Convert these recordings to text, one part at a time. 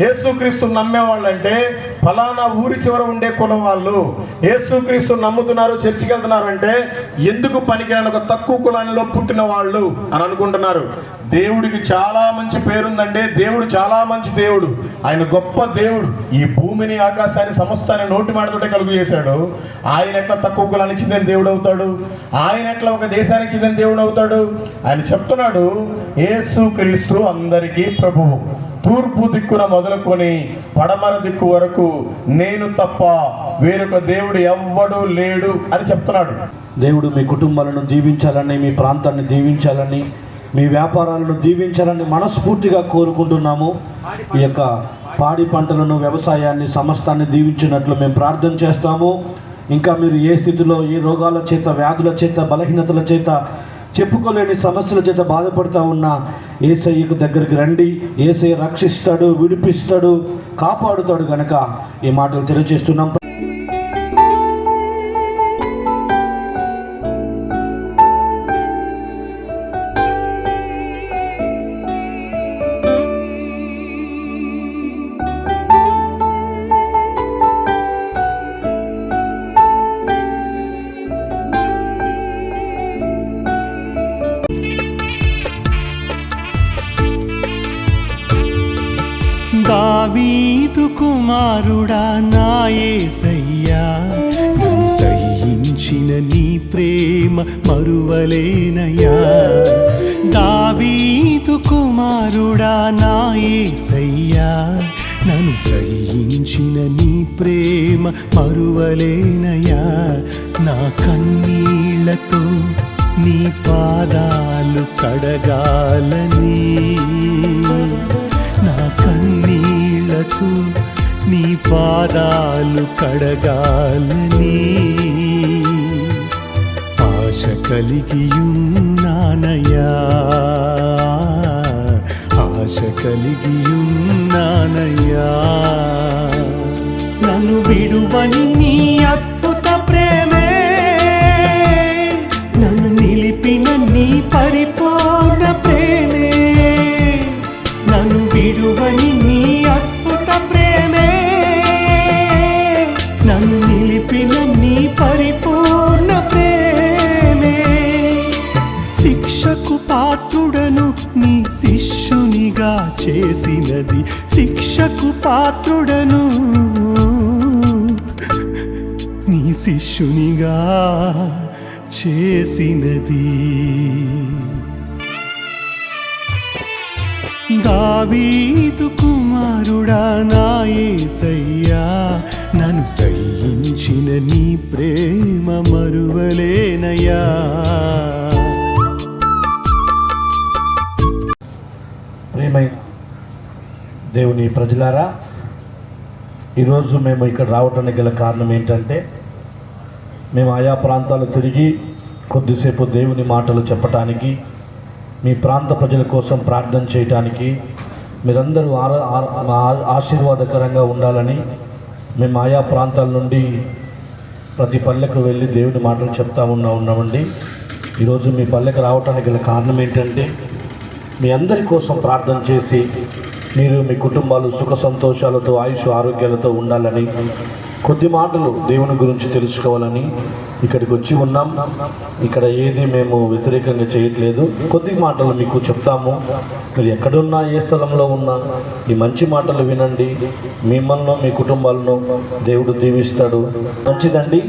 యేసుక్రీస్తు నమ్మేవాళ్ళంటే ఫలానా ఊరి చివర ఉండే కులం వాళ్ళు యేసుక్రీస్తు నమ్ముతున్నారు చర్చికి వెళ్తున్నారు అంటే ఎందుకు పనికిరాని ఒక తక్కువ కులానిలో పుట్టిన వాళ్ళు అని అనుకుంటున్నారు. దేవుడికి చాలా మంచి పేరుందండి. దేవుడు చాలా మంచి దేవుడు. ఆయన గొప్ప దేవుడు. ఈ భూమిని ఆకాశాన్ని సమస్తాన్ని నోటి మాటతోటే కలుగు చేశాడు. ఆయన ఎట్లా తక్కువ కులానికి చెందిన దేవుడు అవుతాడు? ఆయన ఎట్లా ఒక దేశానికి చెందిన దేవుడు అవుతాడు? ఆయన చెప్తున్నాడు ఏసుక్రీస్తు అందరికీ ప్రభువు. తూర్పు దిక్కున మొదలుకొని పడమర దిక్కు వరకు నేను తప్ప వేరొక దేవుడు ఎవ్వడు లేడు అని చెప్తున్నాడు. దేవుడు మీ కుటుంబాలను దీవించాలని మీ ప్రాంతాన్ని దీవించాలని మీ వ్యాపారాలను దీవించాలని మనస్ఫూర్తిగా కోరుకుంటున్నాము. ఈ యొక్క పాడి పంటలను వ్యవసాయాన్ని సమస్తాన్ని దీవించినట్లు మేము ప్రార్థన చేస్తాము. ఇంకా మీరు ఏ స్థితిలో ఏ రోగాల చేత వ్యాధుల చేత బలహీనతల చేత చెప్పుకోలేని సమస్యల చేత బాధపడుతూ ఉన్న ఏసయ్యకు దగ్గరికి రండి. ఏసయ్య రక్షిస్తాడు విడిపిస్తాడు కాపాడుతాడు గనక ఈ మాటలు తెలియజేస్తున్నాం. ప్రేమ మరువలేనయ్యా నా కన్నీళ్ళతో నీ పాదాలు కడగాలని. నా కన్నీళ్ళకు నీ పాదాలు కడగాలని. ఆశ కలిగియున్నానయ్యా ఆశ కలిగియున్నానయ్యా నన్ను విడువని నీ అద్భుత ప్రేమే. నన్ను నిలిపిన నీ పరిపూర్ణ ప్రేమే. నన్ను విడువని నీ అద్భుత ప్రేమే. నన్ను నిలిపిన నీ పరిపూర్ణ ప్రేమే. శిక్షకు పాత్రుడను నీ శిష్యునిగా చేసినది. శిక్షకు పాత్రుడను శిష్యునిగా చేసినది. దావీదు కుమారుడా నాయసయ్యా నన్ను సహించిన నీ ప్రేమ మరువలేనయ్యా. ప్రేమై దేవుని ప్రజలారా ఈరోజు మేము ఇక్కడ రావటానికి గల కారణం ఏంటంటే మేము ఆయా ప్రాంతాలు తిరిగి కొద్దిసేపు దేవుని మాటలు చెప్పటానికి మీ ప్రాంత ప్రజల కోసం ప్రార్థన చేయటానికి మీరందరూ ఆర ఆశీర్వాదకరంగా ఉండాలని మేము ఆయా ప్రాంతాల నుండి ప్రతి పల్లెకు వెళ్ళి దేవుని మాటలు చెప్తా ఉన్నా ఉన్నామండి. ఈరోజు మీ పల్లెకు రావటానికి గల కారణం ఏంటంటే మీ అందరి కోసం ప్రార్థన చేసి మీరు మీ కుటుంబాలు సుఖ సంతోషాలతో ఆయుష్ ఆరోగ్యాలతో ఉండాలని కొద్ది మాటలు దేవుని గురించి తెలుసుకోవాలని ఇక్కడికి వచ్చి ఉన్నాం. ఇక్కడ ఏది మేము వ్యతిరేకంగా చేయట్లేదు. కొద్ది మాటలు మీకు చెప్తాము. మీరు ఎక్కడున్నా ఏ స్థలంలో ఉన్నా ఈ మంచి మాటలు వినండి. మిమ్మల్ని మీ కుటుంబాలను దేవుడు దీవిస్తాడు. మంచిదండి.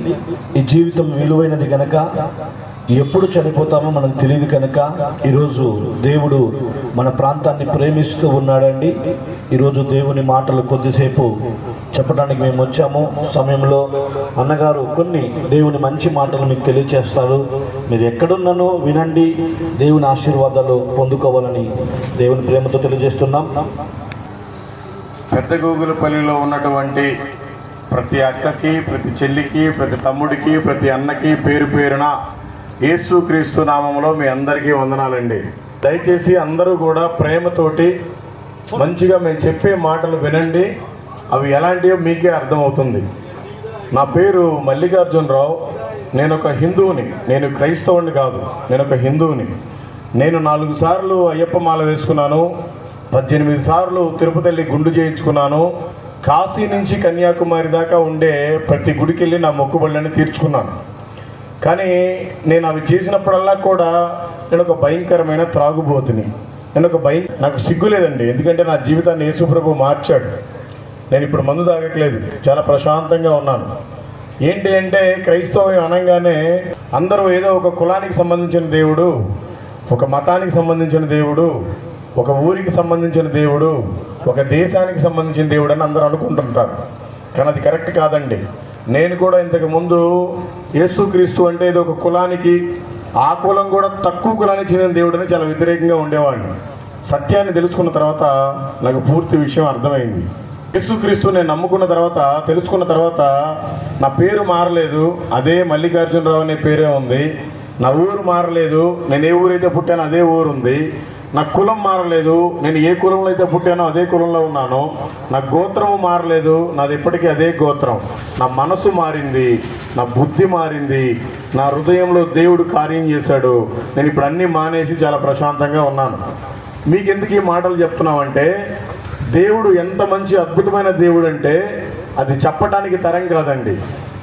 ఈ జీవితం విలువైనది కనుక ఎప్పుడు చనిపోతామో మనకు తెలియదు కనుక ఈరోజు దేవుడు మన ప్రాంతాన్ని ప్రేమిస్తూ ఉన్నాడండి. ఈరోజు దేవుని మాటలు కొద్దిసేపు చెప్పడానికి మేము వచ్చాము. సమయంలో అన్నగారు కొన్ని దేవుని మంచి మాటలు మీకు తెలియచేస్తారు. మీరు ఎక్కడున్నానో వినండి. దేవుని ఆశీర్వాదాలు పొందుకోవాలని దేవుని ప్రేమతో తెలియజేస్తున్నాం. పెద్ద గూగులపల్లిలో ఉన్నటువంటి ప్రతి అక్కకి ప్రతి చెల్లికి ప్రతి తమ్ముడికి ప్రతి అన్నకి పేరు పేరున యేసుక్రీస్తు నామంలో మీ అందరికీ వందనాలండి. దయచేసి అందరూ కూడా ప్రేమతోటి మంచిగా మేము చెప్పే మాటలు వినండి. అవి ఎలాంటివో మీకే అర్థమవుతుంది. నా పేరు మల్లికార్జునరావు. నేను ఒక హిందువుని. నేను క్రైస్తవుని కాదు. నేను ఒక హిందువుని. నేను నాలుగు సార్లు అయ్యప్ప మాల వేసుకున్నాను. పద్దెనిమిది సార్లు తిరుపతి గుండు చేయించుకున్నాను. కాశీ నుంచి కన్యాకుమారి దాకా ఉండే ప్రతి గుడికి వెళ్ళి నా మొక్కుబళ్ళని తీర్చుకున్నాను. కానీ నేను అవి చేసినప్పుడల్లా కూడా నేను ఒక భయంకరమైన త్రాగుబోతుని. నేను ఒక భయం నాకు సిగ్గు లేదండి ఎందుకంటే నా జీవితాన్ని యేసుప్రభు మార్చాడు. నేను ఇప్పుడు మందు తాగట్లేదు. చాలా ప్రశాంతంగా ఉన్నాను. ఏంటి అంటే క్రైస్తవం అనగానే అందరూ ఏదో ఒక కులానికి సంబంధించిన దేవుడు ఒక మతానికి సంబంధించిన దేవుడు ఒక ఊరికి సంబంధించిన దేవుడు ఒక దేశానికి సంబంధించిన దేవుడు అని అందరూ అనుకుంటుంటారు. కానీ అది కరెక్ట్ కాదండి. నేను కూడా ఇంతకు ముందు యేసుక్రీస్తు అంటే ఇది ఒక కులానికి ఆ కులం కూడా తక్కువ కులానికి చెందిన దేవుడని చాలా వ్యతిరేకంగా ఉండేవాడిని. సత్యాన్ని తెలుసుకున్న తర్వాత నాకు పూర్తి విషయం అర్థమైంది. యేసుక్రీస్తు నేను నమ్ముకున్న తర్వాత తెలుసుకున్న తర్వాత నా పేరు మారలేదు. అదే మల్లికార్జునరావు అనే పేరే ఉంది. నా ఊరు మారలేదు. నేను ఏ ఊరైతే పుట్టానో అదే ఊరు ఉంది. నా కులం మారలేదు. నేను ఏ కులంలో అయితే పుట్టానో అదే కులంలో ఉన్నాను. నా గోత్రము మారలేదు. నాది ఇప్పటికీ అదే గోత్రం. నా మనసు మారింది. నా బుద్ధి మారింది. నా హృదయంలో దేవుడు కార్యం చేశాడు. నేను ఇప్పుడు అన్నీ మానేసి చాలా ప్రశాంతంగా ఉన్నాను. మీకెందుకు ఈ మాటలు చెప్తున్నామంటే దేవుడు ఎంత మంచి అద్భుతమైన దేవుడు అంటే అది చెప్పటానికి తరం కాదండి.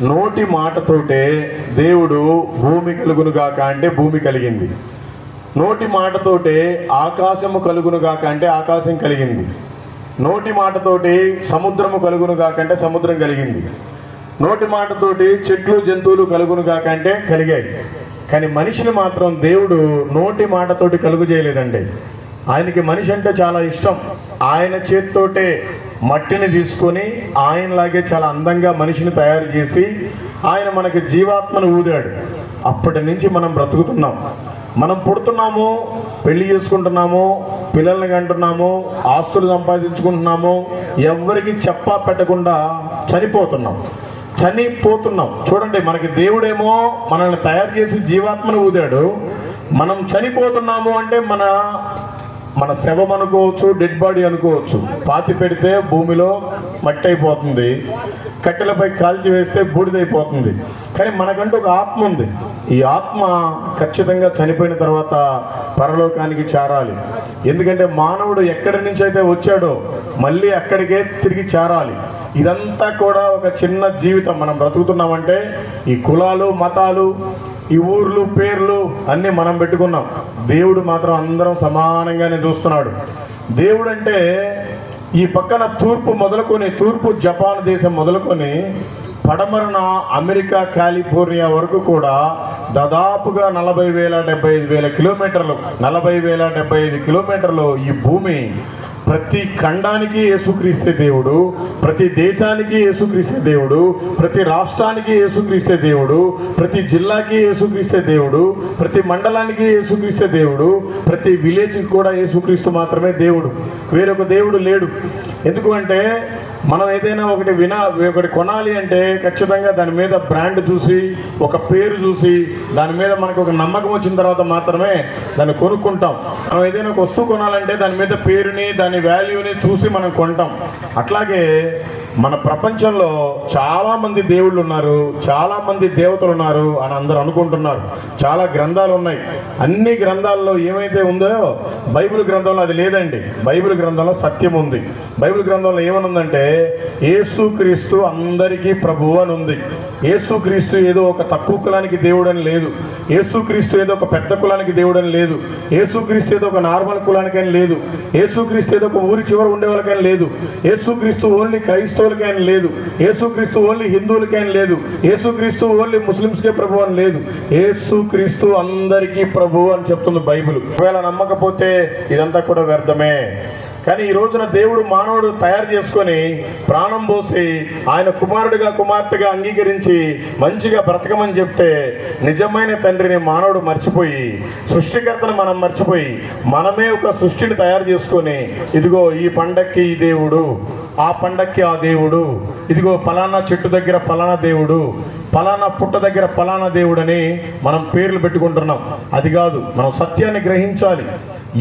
నోటి మాటతోటే దేవుడు భూమి కలుగును గాక అంటే భూమి కలిగింది. నోటి మాటతోటే ఆకాశము కలుగునుగాక అంటే ఆకాశం కలిగింది. నోటి మాటతోటి సముద్రము కలుగునుగాక అంటే సముద్రం కలిగింది. నోటి మాటతోటి చెట్లు జంతువులు కలుగునుగాక అంటే కలిగాయి. కానీ మనిషిని మాత్రం దేవుడు నోటి మాటతోటి కలుగు చేయలేదండి. ఆయనకి మనిషి అంటే చాలా ఇష్టం. ఆయన చేతితోటే మట్టిని తీసుకొని ఆయనలాగే చాలా అందంగా మనిషిని తయారు చేసి ఆయన మనకి జీవాత్మను ఊదాడు. అప్పటి నుంచి మనం బ్రతుకుతున్నాం. మనం పుడుతున్నాము పెళ్ళి చేసుకుంటున్నాము పిల్లల్ని కంటున్నాము ఆస్తులు సంపాదించుకుంటున్నాము ఎవరికి చెప్పా పెట్టకుండా చనిపోతున్నాం. చనిపోతున్నాం. చూడండి మనకి దేవుడేమో మనల్ని తయారు చేసి జీవాత్మను ఊదాడు. మనం చనిపోతున్నాము అంటే మన మన శవం అనుకోవచ్చు డెడ్ బాడీ అనుకోవచ్చు. పాతి పెడితే భూమిలో మట్టి అయిపోతుంది. కట్టెలపై కాల్చి వేస్తే బూడిదైపోతుంది. కానీ మనకంటూ ఒక ఆత్మ ఉంది. ఈ ఆత్మ ఖచ్చితంగా చనిపోయిన తర్వాత పరలోకానికి చేరాలి. ఎందుకంటే మానవుడు ఎక్కడి నుంచి అయితే వచ్చాడో మళ్ళీ అక్కడికే తిరిగి చేరాలి. ఇదంతా కూడా ఒక చిన్న జీవితం. మనం బ్రతుకుతున్నామంటే ఈ కులాలు మతాలు ఈ ఊర్లు పేర్లు అన్నీ మనం పెట్టుకున్నాం. దేవుడు మాత్రం అందరం సమానంగానే చూస్తున్నాడు. దేవుడు అంటే ఈ పక్కన తూర్పు మొదలుకొని తూర్పు జపాన్ దేశం మొదలుకొని పడమరన అమెరికా కాలిఫోర్నియా వరకు కూడా దాదాపుగా నలభై వేల డెబ్బై ఐదు వేల కిలోమీటర్లు నలభై వేల డెబ్బై ఐదు కిలోమీటర్లు ఈ భూమి ప్రతి ఖండానికి యేసుక్రీస్తే దేవుడు ప్రతి దేశానికి యేసుక్రీస్తే దేవుడు ప్రతి రాష్ట్రానికి యేసుక్రీస్తే దేవుడు ప్రతి జిల్లాకి యేసుక్రీస్తే దేవుడు ప్రతి మండలానికి యేసుక్రీస్తే దేవుడు ప్రతి విలేజ్కి కూడా యేసుక్రీస్తు మాత్రమే దేవుడు. వేరొక దేవుడు లేడు. ఎందుకు అంటే మనం ఏదైనా ఒకటి వినా ఒకటి కొనాలి అంటే ఖచ్చితంగా దాని మీద బ్రాండ్ చూసి ఒక పేరు చూసి దాని మీద మనకు ఒక నమ్మకం వచ్చిన తర్వాత మాత్రమే దాన్ని కొనుక్కుంటాం. మనం ఏదైనా ఒక వస్తువు కొనాలంటే దాని మీద పేరుని దాని వాల్యూని చూసి మనం కొంటాం. అట్లాగే మన ప్రపంచంలో చాలామంది దేవుళ్ళు ఉన్నారు చాలామంది దేవతలు ఉన్నారు అని అందరూ అనుకుంటున్నారు. చాలా గ్రంథాలు ఉన్నాయి. అన్ని గ్రంథాల్లో ఏమైతే ఉందో బైబిల్ గ్రంథంలో అది లేదండి. బైబిల్ గ్రంథంలో సత్యం ఉంది. బైబిల్ గ్రంథంలో ఏమనుందంటే యేసుక్రీస్తు అందరికీ ప్రభువు అని ఉంది. యేసుక్రీస్తు ఏదో ఒక తక్కువ కులానికి దేవుడని లేదు. యేసుక్రీస్తు ఏదో ఒక పెద్ద కులానికి దేవుడని లేదు. యేసుక్రీస్తు ఏదో ఒక నార్మల్ కులానికని లేదు. యేసుక్రీస్తు ఏదో ఒక ఊరి చివర ఉండేవాళ్ళకని లేదు. యేసుక్రీస్తు ఓన్లీ క్రైస్తవులకైనా లేదు. యేసుక్రీస్తు ఓన్లీ హిందువులకైనా లేదు. యేసుక్రీస్తు ఓన్లీ ముస్లిమ్స్కే ప్రభు అని లేదు. యేసుక్రీస్తు అందరికీ ప్రభు అని చెప్తుంది బైబిల్. ఒకవేళ నమ్మకపోతే ఇదంతా కూడా వ్యర్థమే. కానీ ఈ రోజున దేవుడు మానవుడు తయారు చేసుకొని ప్రాణం పోసి ఆయన కుమారుడిగా కుమార్తెగా అంగీకరించి మంచిగా బ్రతకమని చెప్తే నిజమైన తండ్రిని మానవుడు మర్చిపోయి సృష్టికర్తను మనం మర్చిపోయి మనమే ఒక సృష్టిని తయారు చేసుకొని ఇదిగో ఈ పండక్కి ఈ దేవుడు ఆ పండక్కి ఆ దేవుడు ఇదిగో పలానా చెట్టు దగ్గర పలానా దేవుడు ఫలానా పుట్ట దగ్గర ఫలానా దేవుడని మనం పేర్లు పెట్టుకుంటున్నాం. అది కాదు మనం సత్యాన్ని గ్రహించాలి.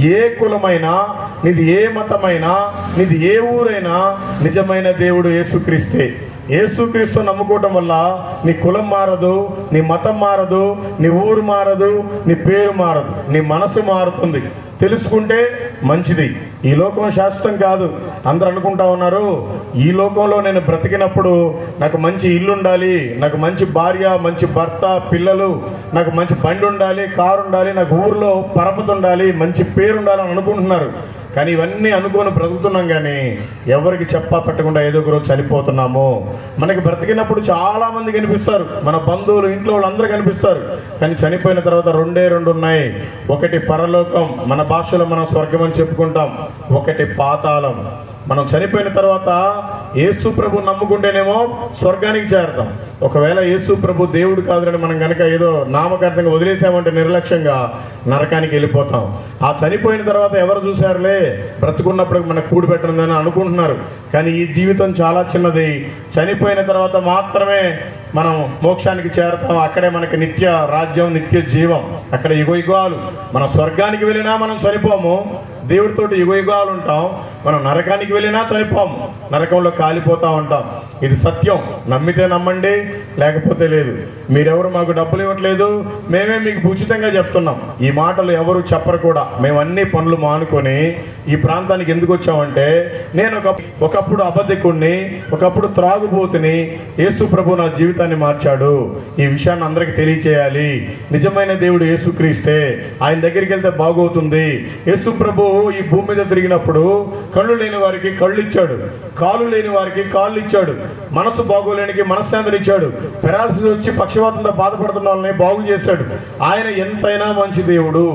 ఏ కులమైనా నీది ఏ మతమైనా నీది ఏ ఊరైనా నిజమైన దేవుడు యేసుక్రీస్తే. యేసుక్రీస్తు నమ్ముకోవటం వల్ల నీ కులం మారదు నీ మతం మారదు నీ ఊరు మారదు నీ పేరు మారదు నీ మనసు మారుతుంది. తెలుసుకుంటే మంచిది. ఈ లోకం శాశ్వతం కాదు. అందరు అనుకుంటా ఉన్నారు ఈ లోకంలో నేను బ్రతికినప్పుడు నాకు మంచి ఇల్లు ఉండాలి నాకు మంచి భార్య మంచి భర్త పిల్లలు నాకు మంచి బండి ఉండాలి కారు ఉండాలి నాకు ఊర్లో పరపతి ఉండాలి మంచి పేరు ఉండాలని అనుకుంటున్నారు. కానీ ఇవన్నీ అనుకోని బ్రతుకుతున్నాం కానీ ఎవరికి చెప్పా పెట్టకుండా ఏదో ఒక రోజు చనిపోతున్నాము. మనకి బ్రతికినప్పుడు చాలా మంది కనిపిస్తారు. మన బంధువులు ఇంట్లో వాళ్ళు అందరూ కనిపిస్తారు. కానీ చనిపోయిన తర్వాత రెండే రెండు ఉన్నాయి. ఒకటి పరలోకం మన భాషలో మనం స్వర్గం అని చెప్పుకుంటాం. ఒకటి పాతాళం. మనం చనిపోయిన తర్వాత యేసు ప్రభు నమ్ముకుంటేనేమో స్వర్గానికి చేరతాం. ఒకవేళ యేసు ప్రభు దేవుడు కాదులని మనం కనుక ఏదో నామకార్థంగా వదిలేసామంటే నిర్లక్ష్యంగా నరకానికి వెళ్ళిపోతాం. ఆ చనిపోయిన తర్వాత ఎవరు చూశారులే? బ్రతుకున్నప్పుడు మనకు కూడి పెట్టనుందని అనుకుంటున్నారు. కానీ ఈ జీవితం చాలా చిన్నది. చనిపోయిన తర్వాత మాత్రమే మనం మోక్షానికి చేరతాం. అక్కడే మనకి నిత్య రాజ్యం నిత్య జీవం. అక్కడ యుగయుగాలు మనం స్వర్గానికి వెళ్ళినా మనం చనిపోము. దేవుడితోటి యుగయుగాలు ఉంటాం. మనం నరకానికి వెళ్ళినా చనిపోము. నరకంలో కాలిపోతా ఉంటాం. ఇది సత్యం. నమ్మితే నమ్మండి లేకపోతే లేదు. మీరెవరు మాకు డబ్బులు ఇవ్వట్లేదు? మేమే మీకు ఉచితంగా చెప్తున్నాం. ఈ మాటలు ఎవరు చెప్పరు కూడా. మేము అన్ని పనులు మానుకొని ఈ ప్రాంతానికి ఎందుకు వచ్చామంటే నేను ఒక ఒకప్పుడు అబద్ధికుణ్ణి ఒకప్పుడు త్రాగుబోతుని యేసు ప్రభు నా జీవితాన్ని మార్చాడు. ఈ విషయాన్ని అందరికీ తెలియచేయాలి. నిజమైన దేవుడు యేసుక్రీస్తే ఆయన దగ్గరికి వెళ్తే బాగోతుంది యేసు ప్రభు ఈ భూమి మీద తిరిగినప్పుడు కళ్ళు లేని వారికి కళ్ళు ఇచ్చాడు కాళ్ళు లేని వారికి కాళ్ళు ఇచ్చాడు మనసు బాగోలేనికి మనశ్శాంతిని ఇచ్చాడు పెరాలసిస్ వచ్చి పక్షవాతంతో బాధపడుతున్న వాళ్ళని బాగు చేశాడు. ఆయన ఎంతైనా మంచి దేవుడు.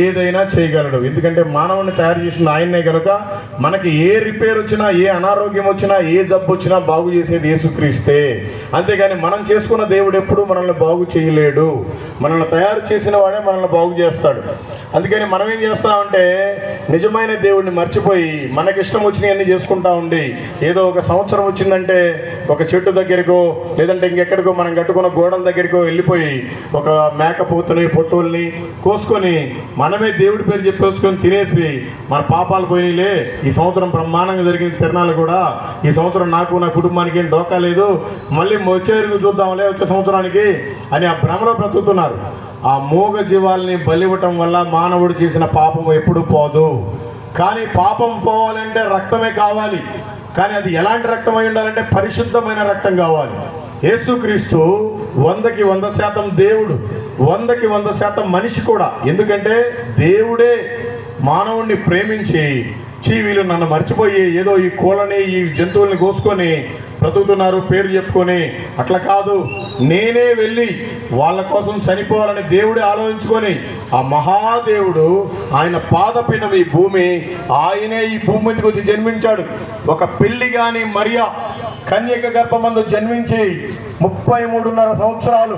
ఏదైనా చేయగలడు. ఎందుకంటే మానవుని తయారు చేసిన ఆయన్నే కనుక మనకి ఏ రిపేర్ వచ్చినా ఏ అనారోగ్యం వచ్చినా ఏ జబ్బు వచ్చినా బాగు చేసేది యేసుక్రీస్తే. అంతేగాని మనం చేసుకున్న దేవుడు ఎప్పుడు మనల్ని బాగు చేయలేడు. మనల్ని తయారు చేసిన వాడే మనల్ని బాగు చేస్తాడు. అందుకని మనం ఏం చేస్తామంటే నిజమైన దేవుడిని మర్చిపోయి మనకి ఇష్టం వచ్చినవన్నీ చేసుకుంటా ఉండి ఏదో ఒక సంవత్సరం వచ్చిందంటే ఒక చెట్టు దగ్గరికో లేదంటే ఇంకెక్కడికో మనం కట్టుకున్న గోడల దగ్గరికో వెళ్ళిపోయి ఒక మేకపోతుని పొట్టుల్ని కోసుకొని మనమే దేవుడి పేరు చెప్పేసుకొని తినేసి మన పాపాలు పోయినాయిలే ఈ సంవత్సరం బ్రహ్మాండంగా జరిగిన తిరణాలు కూడా ఈ సంవత్సరం నాకు నా కుటుంబానికి ఏం డోకా లేదు. మళ్ళీ వచ్చే చూద్దాంలే వచ్చే సంవత్సరానికి అని ఆ భ్రమలో బ్రతుకుతున్నారు. ఆ మూగ జీవాల్ని బలివ్వటం వల్ల మానవుడు చేసిన పాపం ఎప్పుడు పోదు. కానీ పాపం పోవాలంటే రక్తమే కావాలి. కానీ అది ఎలాంటి రక్తం అయి ఉండాలంటే పరిశుద్ధమైన రక్తం కావాలి. యేసుక్రీస్తు వందకి వంద శాతం దేవుడు వందకి వంద శాతం మనిషి కూడా. ఎందుకంటే దేవుడే మానవుణ్ణి ప్రేమించి చీ వీళ్ళు నన్ను మర్చిపోయి ఏదో ఈ కోళ్ళని ఈ జంతువుల్ని కోసుకొని బ్రతుకుతున్నారు పేరు చెప్పుకొని. అట్లా కాదు. నేనే వెళ్ళి వాళ్ళ కోసం చనిపోవాలని దేవుడే ఆలోచించుకొని ఆ మహాదేవుడు ఆయన పాదపీఠం ఈ భూమి ఆయనే ఈ భూమి మీదకి వచ్చి జన్మించాడు. ఒక పెళ్ళి కానీ మరియా కన్యక గర్భమందు జన్మించి ముప్పై మూడున్నర సంవత్సరాలు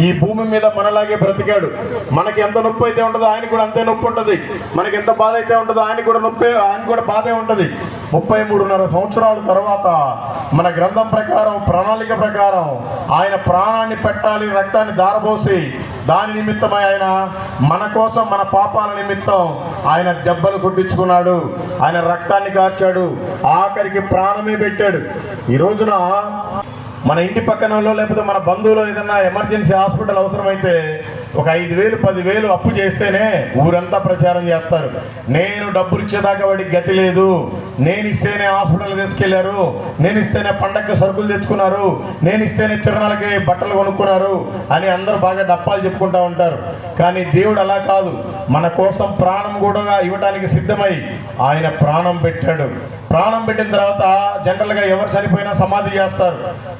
ఈ భూమి మీద మనలాగే బ్రతికాడు. మనకి ఎంత నొప్పి అయితే ఉంటుందో ఆయన కూడా అంతే నొప్పి ఉంటుంది. మనకి ఎంత బాధ అయితే ఉంటుందో ఆయన కూడా నొప్పి ఆయన కూడా బాధే ఉంటుంది. ముప్పై మూడున్నర సంవత్సరాల తర్వాత మన గ్రంథం ప్రకారం ప్రణాళిక ప్రకారం ఆయన ప్రాణాన్ని పెట్టాలి రక్తాన్ని దారబోసి దాని నిమిత్తమై ఆయన మన కోసం మన పాపాల నిమిత్తం ఆయన దెబ్బలు కుట్టించుకున్నాడు. ఆయన రక్తాన్ని కార్చాడు. ఆఖరికి ప్రాణమే పెట్టాడు. ఈ రోజున మన ఇంటి పక్కన లేకపోతే మన బంధువులు ఏదైనా ఎమర్జెన్సీ హాస్పిటల్ అవసరమైతే ఒక ఐదు వేలు పదివేలు అప్పు చేస్తేనే ఊరంతా ప్రచారం చేస్తారు. నేను డబ్బులు ఇచ్చేదాకా వాడికి గతి లేదు. నేను ఇస్తేనే హాస్పిటల్ తీసుకెళ్ళారు. నేను ఇస్తేనే పండగకి సరుకులు తెచ్చుకున్నారు. నేను ఇస్తేనే తిరణాలకి బట్టలు కొనుక్కున్నారు అని అందరూ బాగా డప్పాలు చెప్పుకుంటూ ఉంటారు. కానీ దేవుడు అలా కాదు. మన కోసం ప్రాణం కూడా ఇవ్వడానికి సిద్ధమై ఆయన ప్రాణం పెట్టాడు. ప్రాణం పెట్టిన తర్వాత జనరల్గా ఎవరు చనిపోయినా సమాధి చేస్తారు.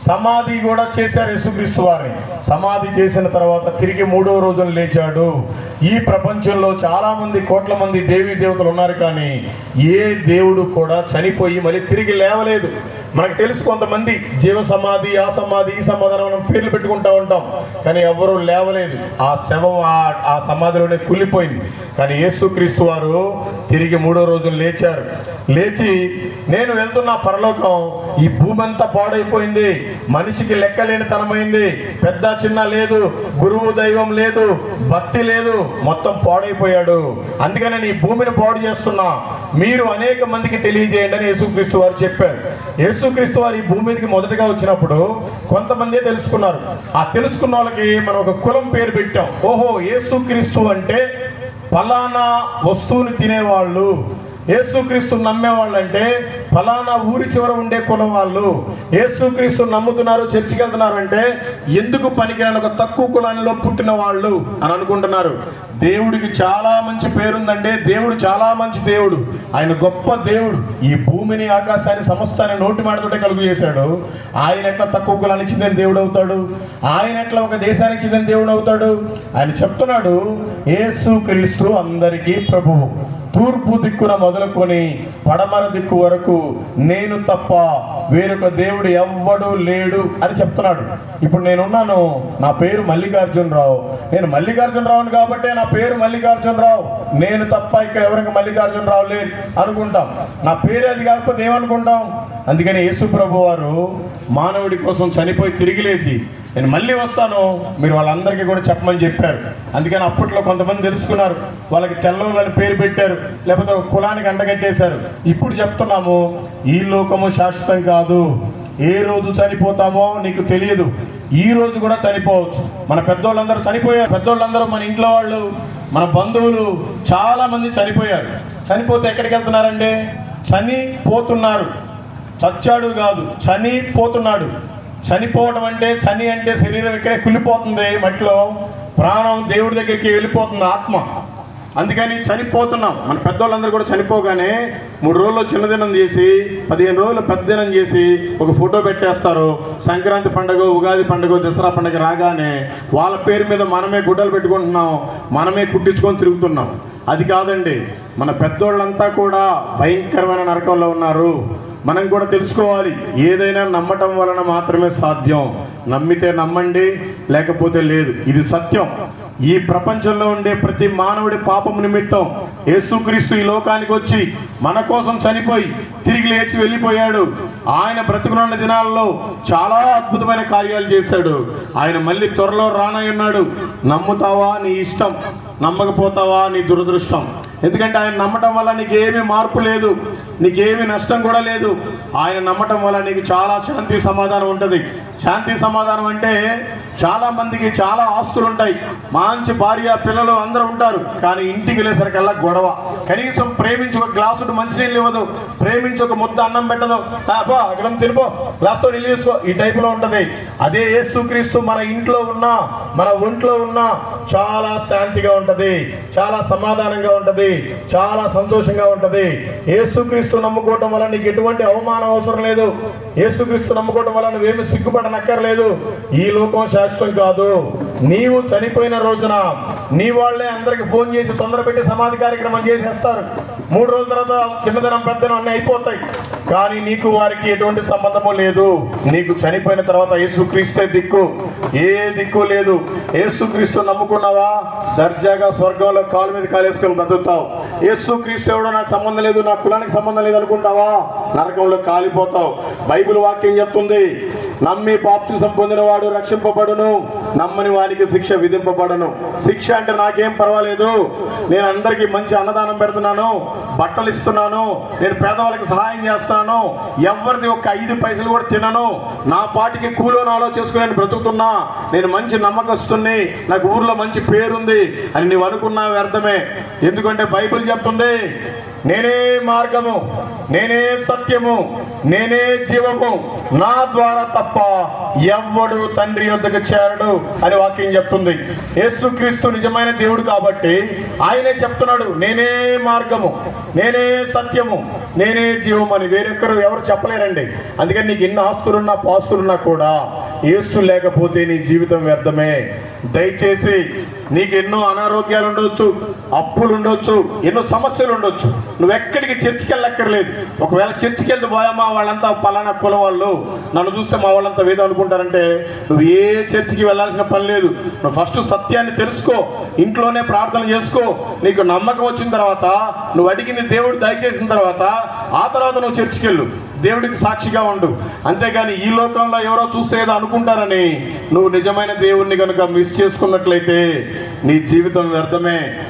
సమాధి కూడా చేశారు యేసుక్రీస్తు వారిని. సమాధి చేసిన తర్వాత తిరిగి మూడో రోజున లేచాడు. ఈ ప్రపంచంలో చాలామంది కోట్ల మంది దేవీ దేవతలు ఉన్నారు కానీ ఏ దేవుడు కూడా చనిపోయి మళ్ళీ తిరిగి లేవలేదు. మనకు తెలుసు కొంతమంది జీవ సమాధి ఆ సమాధి ఈ సమాధానం మనం పేర్లు పెట్టుకుంటా ఉంటాం. కానీ ఎవరు లేవలేదు. ఆ శవం ఆ- ఆ సమాధిలోనే కుళ్ళిపోయింది. కానీ యేసుక్రీస్తు వారు తిరిగి మూడో రోజులు లేచారు. లేచి నేను వెళ్తున్న పరలోకం ఈ భూమి అంతా పాడైపోయింది. మనిషికి లెక్కలేని తనమైంది పెద్ద చిన్న లేదు. గురువు దైవం లేదు. భక్తి లేదు. మొత్తం పాడైపోయాడు. అందుకని నేను ఈ భూమిని పాడు చేస్తున్నా. మీరు అనేక మందికి తెలియజేయండి అని యేసుక్రీస్తు వారు చెప్పారు. యేసుక్రీస్తు వారు ఈ భూమికి మొదటగా వచ్చినప్పుడు కొంతమంది తెలుసుకున్నారు. ఆ తెలుసుకున్న వాళ్ళకి మనం ఒక కులం పేరు పెట్టాం. ఓహో యేసుక్రీస్తు అంటే ఫలానా వస్తువుని తినేవాళ్ళు. యేసుక్రీస్తు నమ్మేవాళ్ళు అంటే ఫలానా ఊరి చివర ఉండే కులం వాళ్ళు యేసుక్రీస్తు నమ్ముతున్నారు చర్చికి వెళ్తున్నారంటే ఎందుకు పనికిరాని ఒక తక్కువ కులానిలో పుట్టిన వాళ్ళు అని అనుకుంటున్నారు. దేవుడికి చాలా మంచి పేరుందండి. దేవుడు చాలా మంచి దేవుడు. ఆయన గొప్ప దేవుడు. ఈ భూమిని ఆకాశాన్ని సమస్తాన్ని నోటి మాటతోటే కలుగు చేశాడు. ఆయన ఎట్లా తక్కువ కులానికి చెందిన దేవుడు అవుతాడు? ఆయన ఎట్లా ఒక దేశానికి చెందిన దేవుడు అవుతాడు? ఆయన చెప్తున్నాడు యేసు క్రీస్తు అందరికీ ప్రభువు. తూర్పు దిక్కున మొదలుకొని పడమర దిక్కు వరకు నేను తప్ప వేరొక దేవుడు ఎవ్వడు లేడు అని చెప్తున్నాడు. ఇప్పుడు నేనున్నాను నా పేరు మల్లికార్జునరావు. నేను మల్లికార్జునరావుని కాబట్టే నా పేరు మల్లికార్జునరావు. నేను తప్ప ఇక్కడ ఎవరికి మల్లికార్జునరావు లేదు అనుకుంటాం. నా పేరు అది కాకపోతే ఏమనుకుంటాం? అందుకని యేసు ప్రభు వారు మానవుడి కోసం చనిపోయి తిరిగి లేచి నేను మళ్ళీ వస్తాను మీరు వాళ్ళందరికీ కూడా చెప్పమని చెప్పారు. అందుకని అప్పట్లో కొంతమంది తెలుసుకున్నారు. వాళ్ళకి తెల్లవాళ్ళని పేరు పెట్టారు. లేకపోతే ఒక కులానికి అండగట్టేశారు. ఇప్పుడు చెప్తున్నాము ఈ లోకము శాశ్వతం కాదు. ఏ రోజు చనిపోతామో నీకు తెలియదు. ఈ రోజు కూడా చనిపోవచ్చు. మన పెద్దోళ్ళందరూ చనిపోయారు. పెద్దోళ్ళందరూ మన ఇంట్లో వాళ్ళు మన బంధువులు చాలామంది చనిపోయారు. చనిపోతే ఎక్కడికి వెళ్తున్నారండి? చనిపోతున్నారు. చచ్చాడు కాదు చనిపోతున్నాడు. చనిపోవడం అంటే చని అంటే శరీరం ఇక్కడే కుళ్ళిపోతుంది మట్టిలో. ప్రాణం దేవుడి దగ్గరికి వెళ్ళిపోతుంది ఆత్మ. అందుకని చనిపోతున్నాం. మన పెద్దవాళ్ళందరూ కూడా చనిపోగానే మూడు రోజులు చిన్నదినం చేసి పదిహేను రోజులు పెద్దదినం చేసి ఒక ఫోటో పెట్టేస్తారు. సంక్రాంతి పండుగ ఉగాది పండుగ దసరా పండుగ రాగానే వాళ్ళ పేరు మీద మనమే గుడ్డలు పెట్టుకుంటున్నాం. మనమే కుట్టించుకొని తిరుగుతున్నాం. అది కాదండి. మన పెద్దోళ్ళంతా కూడా భయంకరమైన నరకంలో ఉన్నారు. మనం కూడా తెలుసుకోవాలి. ఏదైనా నమ్మటం వలన మాత్రమే సాధ్యం. నమ్మితే నమ్మండి లేకపోతే లేదు. ఇది సత్యం. ఈ ప్రపంచంలో ఉండే ప్రతి మానవుడి పాపం నిమిత్తం యేసుక్రీస్తు ఈ లోకానికి వచ్చి మన కోసం చనిపోయి తిరిగి లేచి వెళ్ళిపోయాడు. ఆయన బ్రతుకునున్న దినాల్లో చాలా అద్భుతమైన కార్యాలు చేశాడు. ఆయన మళ్ళీ త్వరలో రానయ్యున్నాడు నమ్ముతావా నీ ఇష్టం? నమ్మకపోతావా నీ దురదృష్టం? ఎందుకంటే ఆయన నమ్మటం వల్ల నీకు ఏమీ మార్పు లేదు. నీకేమీ నష్టం కూడా లేదు. ఆయన నమ్మటం వల్ల నీకు చాలా శాంతి సమాధానం ఉంటుంది. శాంతి సమాధానం అంటే చాలా మందికి చాలా ఆస్తులు ఉంటాయి. మంచి భార్య పిల్లలు అందరూ ఉంటారు. కానీ ఇంటికి వెళ్ళేసరికల్లా గొడవ. కనీసం ప్రేమించి ఒక గ్లాసుడు మంచినీళ్ళు ఇవ్వదు. ప్రేమించి ఒక ముద్ద అన్నం పెట్టదు. బా అక్కడ తినిపో. గ్లాస్తో నీళ్ళు తీసుకో. ఈ టైపులో ఉంటుంది. అదే యేసుక్రీస్తు మన ఇంట్లో ఉన్నా మన ఒంట్లో ఉన్నా చాలా శాంతిగా ఉంటుంది. చాలా సమాధానంగా ఉంటుంది. చాలా సంతోషంగా ఉంటుంది. యేసుక్రీస్తు నమ్ముకోవటం వల్ల నీకు ఎటువంటి అవమానం అవసరం లేదు. యేసుక్రీస్తు నమ్ముకోవటం వల్ల నువ్వేమి సిగ్గుపడనక్కర్లేదు. ఈ లోకం శాశ్వతం కాదు. నీవు చనిపోయిన రోజున నీ వాళ్ళే అందరికి ఫోన్ చేసి తొందర పెట్టి సమాధి కార్యక్రమం చేసేస్తారు. మూడు రోజుల తర్వాత చిన్నదనం పెద్దనం అన్నీ అయిపోతాయి. కానీ నీకు వారికి ఎటువంటి సంబంధము లేదు. నీకు చనిపోయిన తర్వాత యేసుక్రీస్తే దిక్కు. ఏ దిక్కు లేదు. యేసుక్రీస్తు నమ్ముకున్నావా? దర్జాగా స్వర్గంలో కాలు మీద కాలేసుకొని బ్రతుకుతావు యేసుక్రీస్తు ఎవడో నాకు సంబంధం లేదు. నా కులానికి సంబంధం లేదు అనుకుంటావా నరకంలో కాలిపోతావు. బైబిల్ వాక్యం చెప్తుంది నమ్మి బాప్తిసం పొందినవాడు రక్షింపబడును నమ్మని వానికి శిక్ష విధింపబడను. శిక్ష అంటే నాకేం పర్వాలేదు. నేను అందరికీ మంచి అన్నదానం పెడుతున్నాను బట్టలు ఇస్తున్నాను నేను పేదవాళ్ళకి సహాయం చేస్తున్నాను ఎవరిది ఒక ఐదు పైసలు కూడా తినను. నా పాటికి కూలోని ఆలోచించుకుని నేను బ్రతుకుతున్నా. నేను మంచి నమ్మకస్తుని నాకు ఊర్లో మంచి పేరుంది అని నువ్వు అనుకున్నా వ్యర్థమే ఎందుకంటే బైబిల్ చెప్తుంది నేనే మార్గము నేనే సత్యము నేనే జీవము. నా ద్వారా తప్ప ఎవ్వడు తండ్రి యొద్దకు చేరడు అని వాక్యం చెప్తుంది. యేసుక్రీస్తు నిజమైన దేవుడు కాబట్టి ఆయనే చెప్తున్నాడు నేనే మార్గము నేనే సత్యము నేనే జీవము అని. వేరొక్కరు ఎవరు చెప్పలేరండి. అందుకని నీకు ఎన్ని ఆస్తులున్నా పాస్తులున్నా కూడా యేసు లేకపోతే నీ జీవితం వ్యర్థమే. దయచేసి నీకు ఎన్నో అనారోగ్యాలు ఉండొచ్చు అప్పులు ఉండొచ్చు ఎన్నో సమస్యలు ఉండొచ్చు. నువ్వు ఎక్కడికి చర్చికి వెళ్ళక్కర్లేదు ఒకవేళ చర్చికి వెళ్తే పోయామా వాళ్ళంతా పలానా కులం వాళ్ళు నన్ను చూస్తే మా వాళ్ళంతా వేదం అనుకుంటారంటే నువ్వు ఏ చర్చికి వెళ్ళాల్సిన పని లేదు. నువ్వు ఫస్ట్ సత్యాన్ని తెలుసుకో ఇంట్లోనే ప్రార్థన చేసుకో. నీకు నమ్మకం వచ్చిన తర్వాత నువ్వు అడిగింది దేవుడు దయచేసిన తర్వాత ఆ తర్వాత నువ్వు చర్చికి వెళ్ళు దేవుడికి సాక్షిగా ఉండు. అంతేగాని ఈ లోకంలో ఎవరో చూస్తే ఏదో అనుకుంటారని నువ్వు నిజమైన దేవుణ్ణి కనుక మిస్ చేసుకున్నట్లయితే నీ జీవితం వ్యర్థమే.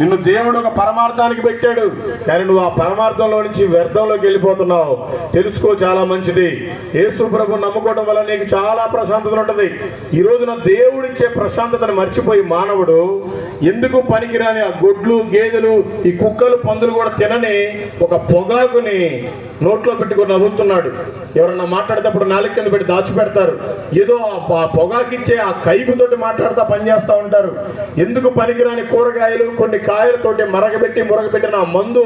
నిన్ను దేవుడు ఒక పరమార్థానికి పెట్టాడు. కానీ నువ్వు ఆ పరమార్థంలో నుంచి వ్యర్థంలోకి వెళ్ళిపోతున్నావు. తెలుసుకో చాలా మంచిది. యేసు ప్రభు నమ్ముకోవడం వల్ల నీకు చాలా ప్రశాంతత ఉంటుంది. ఈ రోజున దేవుడిచ్చే ప్రశాంతతను మర్చిపోయి మానవుడు ఎందుకు పనికిరాని ఆ గొడ్లు గేదెలు ఈ కుక్కలు పందులు కూడా తినని ఒక పొగాకుని నోట్లో పెట్టుకుని నవ్వుతున్నాడు. ఎవరన్నా మాట్లాడేటప్పుడు నాలుగు కింద పెట్టి దాచిపెడతారు. ఏదో ఆ- ఆ పొగాకిచ్చే ఆ కైపుతోటి మాట్లాడుతూ పనిచేస్తూ ఉంటారు. ఎందుకు పనికిరాని కూరగాయలు కొన్ని కాయలతోటి మరగబెట్టి మురగబెట్టిన మందు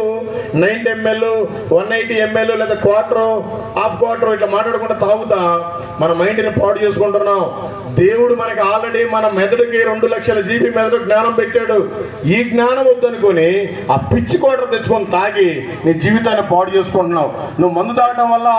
nine ML one eighty ML లేదా క్వార్టర్ హాఫ్ క్వార్టర్ ఇట్లా మాట్లాడకుండా తాగుతా మన మైండ్ని పాడు చేసుకుంటున్నాం. దేవుడు మనకి ఆల్రెడీ మన మెదడుకి రెండు లక్షల జీబీ మెదడు జ్ఞానం పెట్టాడు. ఈ జ్ఞానం వద్దనుకొని ఆ పిచ్చి క్వార్టర్ తెచ్చుకొని తాగి నీ జీవితాన్ని పాడు చేసుకుంటున్నావు. నువ్వు మందు తాగడం వల్ల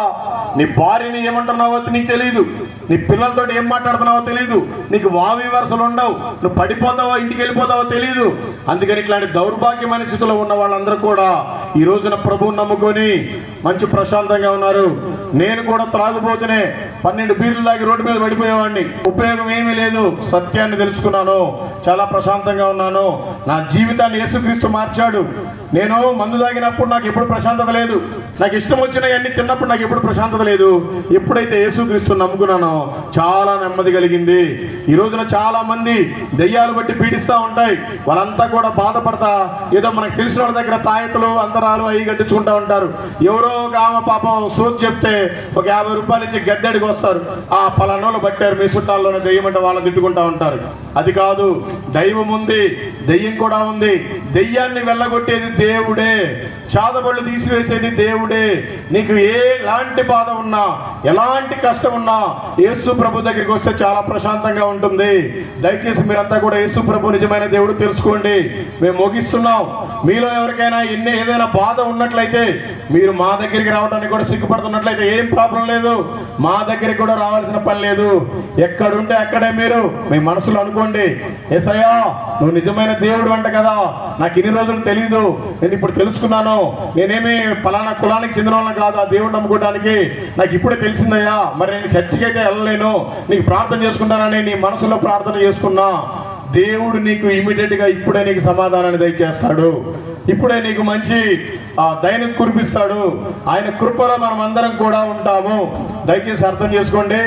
నీ భార్యని ఏమంటున్నావో నీకు తెలియదు నీ పిల్లలతో ఏం మాట్లాడుతున్నావో తెలియదు నీకు వావి వరుసలు ఉండవు. నువ్వు పడిపోతావో ఇంటికి వెళ్ళిపోతావో తెలియదు అందుకని ఇట్లాంటి దౌర్భాగ్యమైన స్థితిలో ఉన్న వాళ్ళందరూ కూడా ఈ రోజున ప్రభువు నమ్ముకొని మంచి ప్రశాంతంగా ఉన్నారు. నేను కూడా త్రాగుబోతునే పన్నెండు బీర్లు తాగి రోడ్డు మీద పడిపోయేవాడిని. ఉపయోగం ఏమీ లేదు. సత్యాన్ని తెలుసుకున్నాను. చాలా ప్రశాంతంగా ఉన్నాను. నా జీవితాన్ని యేసుక్రీస్తు మార్చాడు. నేను మందు తాగినప్పుడు నాకు ఎప్పుడు ప్రశాంతత లేదు. నాకు ఇష్టం వచ్చినవన్నీ తిన్నప్పుడు నాకు ఎప్పుడు ప్రశాంతత లేదు. ఎప్పుడైతే యేసుక్రీస్తు నమ్ముకున్నానో చాలా నెమ్మది కలిగింది. ఈ రోజున చాలా మంది దెయ్యాలు బట్టి పీడిస్తూ ఉంటాయి. వాళ్ళంతా కూడా బాధపడతా ఏదో మనకు తెలిసిన వాళ్ళ దగ్గర తాయతలు అంతరాలు అవి కట్టించుకుంటూ ఉంటారు. ఎవరో ఒక ఆమె పాపం సోది చెప్తే ఒక యాభై రూపాయలు ఇచ్చి గద్దెడికి వస్తారు. ఆ పలానోళ్ళు పట్టారు మీ చుట్టాల్లోనే దెయ్యం అంటే వాళ్ళని తిట్టుకుంటా ఉంటారు. అది కాదు దైవం ఉంది దెయ్యం కూడా ఉంది. దెయ్యాన్ని వెళ్ళగొట్టేది దేవుడే. చాదబళ్ళు తీసివేసేది దేవుడే. నీకు ఎలాంటి బాధ ఉన్నా ఎలాంటి కష్టం ఉన్నా యేసు ప్రభు దగ్గరికి వస్తే చాలా ప్రశాంతంగా ఉంటుంది. దయచేసి మీరంతా కూడా యేసు ప్రభు నిజమైన దేవుడు తెలుసుకోండి. మేము ముగిస్తున్నాం. మీలో ఎవరికైనా ఎన్ని ఏదైనా బాధ ఉన్నట్లయితే మీరు మా దగ్గరికి రావడానికి కూడా సిగ్గుపడుతున్నట్లయితే ఏం ప్రాబ్లం లేదు. మా దగ్గరికి కూడా రావాల్సిన పని లేదు. ఎక్కడుంటే అక్కడే మీరు మీ మనసులో అనుకోండి. ఎసయ్యా నువ్వు నిజమైన దేవుడు అంట కదా. నాకు ఇన్ని రోజులు తెలీదు. నేను ఇప్పుడు తెలుసుకున్నాను. నేనేమి పలానా కులానికి చెందిన వాళ్ళని కాదు ఆ దేవుడు నమ్ముకోవడానికి నాకు ఇప్పుడే తెలిసిందయ్యా మరి నేను చర్చికి అయితే వెళ్ళలేను. నీకు ప్రార్థన చేసుకుంటానని నీ మనసులో ప్రార్థన చేసుకున్నా. దేవుడు నీకు ఇమీడియట్గా ఇప్పుడే నీకు సమాధానాన్ని దయచేస్తాడు. ఇప్పుడే నీకు మంచి ఆ, దయను కురిపిస్తాడు. ఆయన కృపలో మనం అందరం కూడా ఉంటాము. దయచేసి అర్థం చేసుకోండి.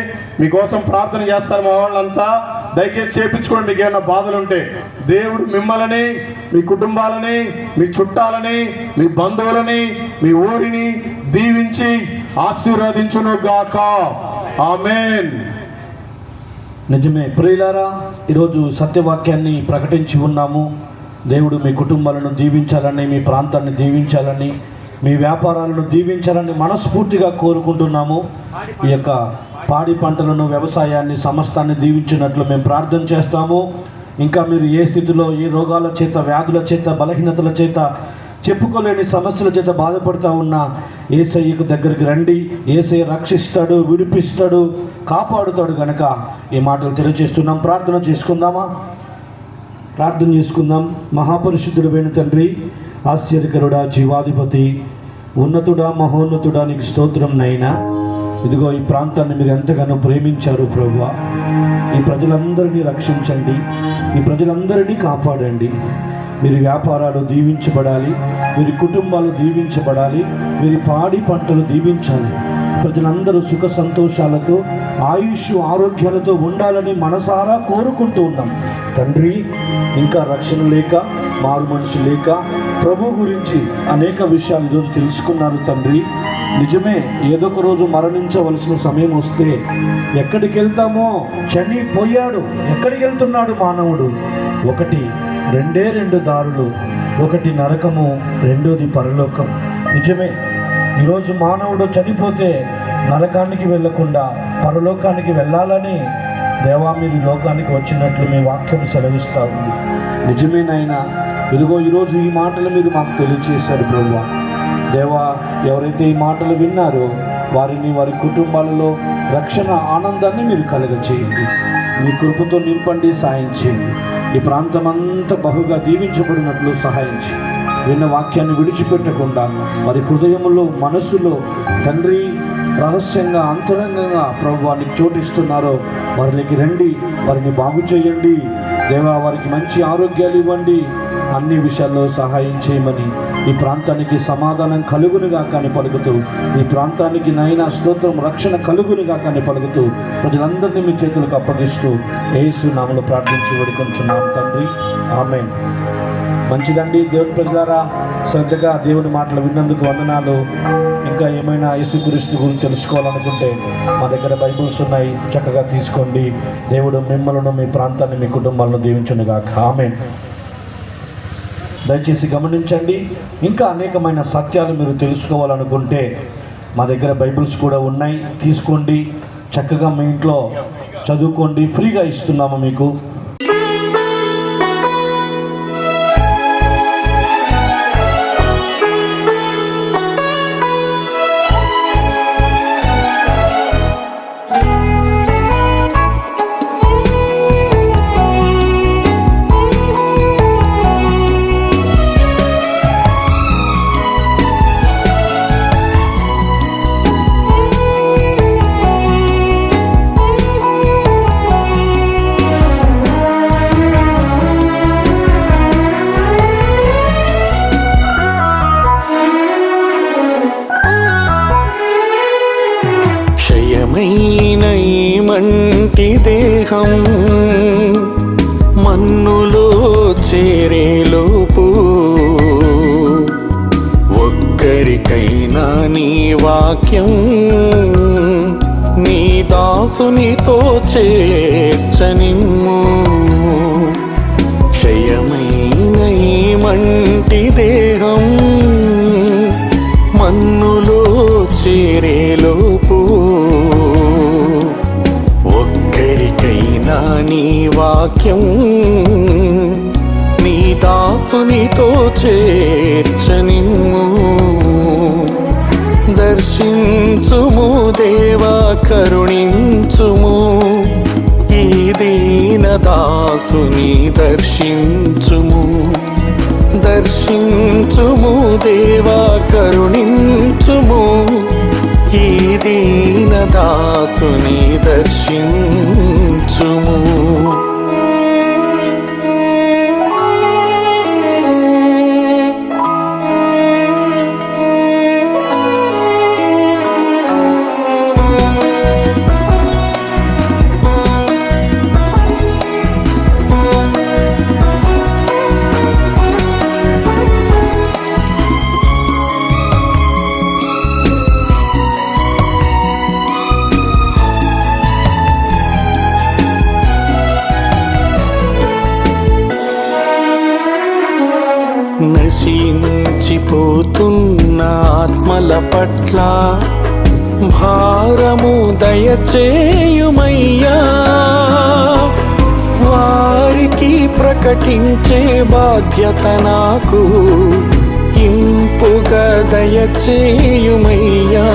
మీకోసం ప్రార్థన చేస్తారు మా వాళ్ళంతా. దయచేసి చేపించుకోండి మీకు ఏమైనా బాధలు ఉంటే దేవుడు మిమ్మల్ని మీ కుటుంబాలని మీ చుట్టాలని మీ బంధువులని మీ ఊరిని దీవించి ఆశీర్వదించును గాక. ఆమెన్. నిజమే. ప్రియులారా ఈరోజు సత్యవాక్యాన్ని ప్రకటించి ఉన్నాము. దేవుడు మీ కుటుంబాలను దీవించాలని మీ ప్రాంతాన్ని దీవించాలని మీ వ్యాపారాలను దీవించాలని మనస్ఫూర్తిగా కోరుకుంటున్నాము. ఈ యొక్క పాడి పంటలను వ్యవసాయాన్ని సమస్తాన్ని దీవించినట్లు మేము ప్రార్థన చేస్తాము. ఇంకా మీరు ఏ స్థితిలో ఏ రోగాల చేత వ్యాధుల చేత బలహీనతల చేత చెప్పుకోలేని సమస్యల చేత బాధపడుతూ ఉన్న ఏసయ్యకు దగ్గరికి రండి. ఏసయ్య రక్షిస్తాడు విడిపిస్తాడు కాపాడుతాడు కనుక ఈ మాటలు తెలియజేస్తున్నాం. ప్రార్థన చేసుకుందామా? ప్రార్థన చేసుకుందాం. మహాపరిశుద్ధుడు వేణు తండ్రి ఆశ్చర్యకరుడా జీవాధిపతి ఉన్నతుడా మహోన్నతుడా నీకు స్తోత్రం నైనా ఇదిగో ఈ ప్రాంతాన్ని మీరు ఎంతగానో ప్రేమించారు ప్రభు ఈ ప్రజలందరినీ రక్షించండి. ఈ ప్రజలందరినీ కాపాడండి. మీరు వ్యాపారాలు దీవించబడాలి. మీరు కుటుంబాలు దీవించబడాలి. మీరు పాడి పంటలు దీవించాలి. ప్రజలందరూ సుఖ సంతోషాలతో ఆయుష్ ఆరోగ్యాలతో ఉండాలని మనసారా కోరుకుంటూ ఉన్నాం. తండ్రి ఇంకా రక్షణ లేక మారు మనసు లేక ప్రభు గురించి అనేక విషయాలు ఈరోజు తెలుసుకున్నారు తండ్రి. నిజమే ఏదో ఒక రోజు మరణించవలసిన సమయం వస్తే ఎక్కడికి వెళ్తామో చనిపోయాడు. ఎక్కడికి వెళ్తున్నాడు మానవుడు? ఒకటి రెండే రెండు దారులు ఒకటి నరకము రెండోది పరలోకం. నిజమే ఈరోజు మానవుడు చనిపోతే నరకానికి వెళ్ళకుండా పరలోకానికి వెళ్ళాలని దేవా మీరు లోకానికి వచ్చినట్లు మీ వాక్యం సెలవిస్తా ఉంది. నిజమేనైనా ఇదిగో ఈరోజు ఈ మాటలు మీరు మాకు తెలియచేశారు ప్రభు దేవా ఎవరైతే ఈ మాటలు విన్నారో వారిని వారి కుటుంబాలలో రక్షణ ఆనందాన్ని మీరు కలగచేయండి. మీ కృపతో నింపండి సాయం చేయండి. ఈ ప్రాంతం అంతా బహుగా దీవించబడినట్లు సహాయం చేయండి. విన్న వాక్యాన్ని విడిచిపెట్టకుండా వారి హృదయంలో మనస్సులో తండ్రి రహస్యంగా అంతరంగంగా ప్రభు వారికి చోటిస్తున్నారో వారికి రండి వారిని బాగు చేయండి. దేవా వారికి మంచి ఆరోగ్యాలు ఇవ్వండి. అన్ని విషయాల్లో సహాయం చేయమని ఈ ప్రాంతానికి సమాధానం కలుగునుగా కానీ పలుకుతూ ఈ ప్రాంతానికి నైనా స్తోత్రం రక్షణ కలుగునుగా కానీ పలుకుతూ ప్రజలందరినీ మీ చేతులకు అప్పగిస్తూ ఏసు నామలు ప్రార్థించి వేడుకొంచున్నాం తండ్రి. ఆమె మంచిదండి. దేవుని ప్రజలారా శ్రద్ధగా దేవుని మాటలు విన్నందుకు వందనాలు. ఇంకా ఏమైనా యేసుక్రీస్తు గురించి తెలుసుకోవాలనుకుంటే మా దగ్గర బైబుల్స్ ఉన్నాయి. చక్కగా తీసుకోండి. దేవుడు మిమ్మల్ని మీ ప్రాంతాన్ని మీ కుటుంబాలను దీవించునుగా ఆమె దయచేసి గమనించండి. ఇంకా అనేకమైన సత్యాలు మీరు తెలుసుకోవాలనుకుంటే మా దగ్గర బైబిల్స్ కూడా ఉన్నాయి. తీసుకోండి. చక్కగా మీ ఇంట్లో చదువుకోండి. ఫ్రీగా ఇస్తున్నాము మీకు. మంటి దేహం మన్నులో చేరేలోపు ఒక్కరికైనా నీ వాక్యం నీ దాసునితో చేర్చనిమ్ము. క్షయమైన ఈ మంటి వాక్యం నీ దాసునితో చేర్చనిమ్ము. దర్శించుము దేవా కరుణించుము. ఈ దీన దాసుని దర్శించుము. దర్శించుము దేవా కరుణించుము. ఈ దీన దాసుని దర్శించుము. చేయుమయ్యా. వారికి ప్రకటించే బాధ్యత నాకు. ఇంపుగా దయచేయుమయ్యా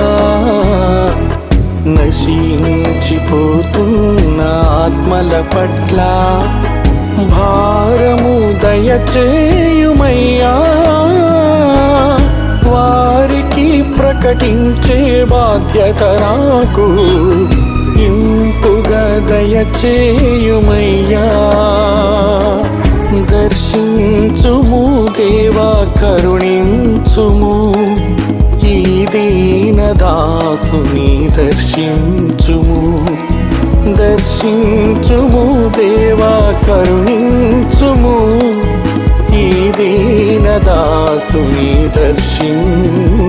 నశించిపోతున్న ఆత్మల పట్ల భారము దయచేయుమయ్యా వారికి ప్రకటించే బాధ్యత నాకు. ఇంపుగా దయచేయుమయ్యా. దర్శించుము దేవా కరుణించుము. ఈ దీన దాసుని దర్శించుము. దర్శించుము దేవా కరుణించుము. ఈ దీన దాసుని దర్శించుము